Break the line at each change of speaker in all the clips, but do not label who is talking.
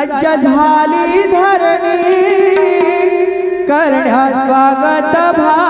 सज्ज झाली धरणी. करण्या स्वागत भा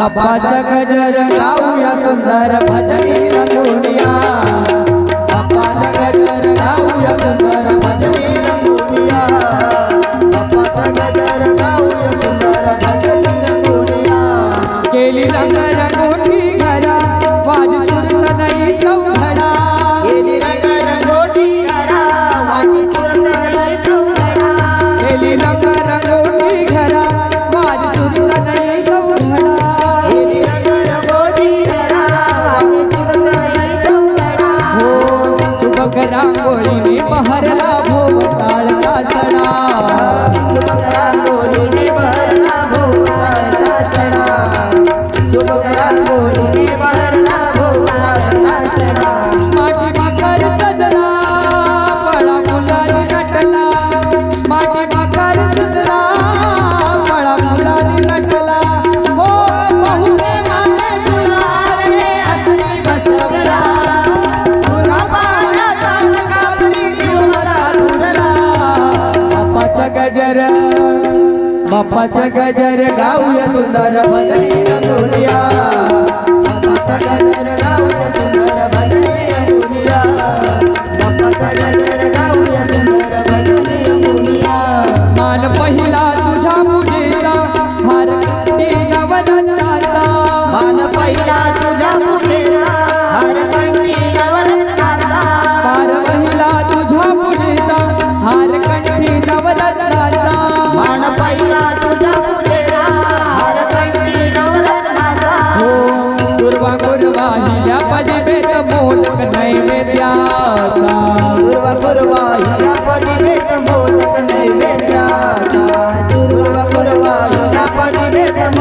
बाप्पाच्या गजर गाऊया सुंदर भजनी रंगून बाप्पाचा गजर गाऊया सुंदर भजनी
रंगोलिया. बाप्पाचा गजर गाऊया सुंदर भजनी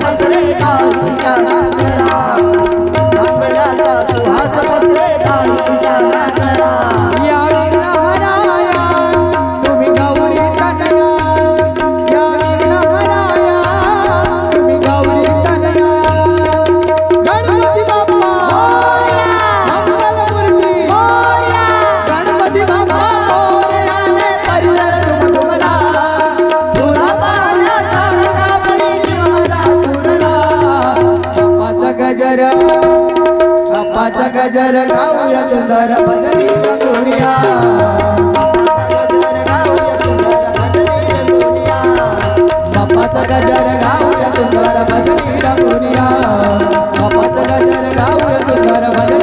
Pasa गजर गाऊया सुंदर
भजनीला दुनिया गजर गाऊया सुंदर भजनीला दुनिया बापाचा गजर गाऊया सुंदर भजनीला दुनिया
बापाचा गजर गाऊया सुंदर भजनी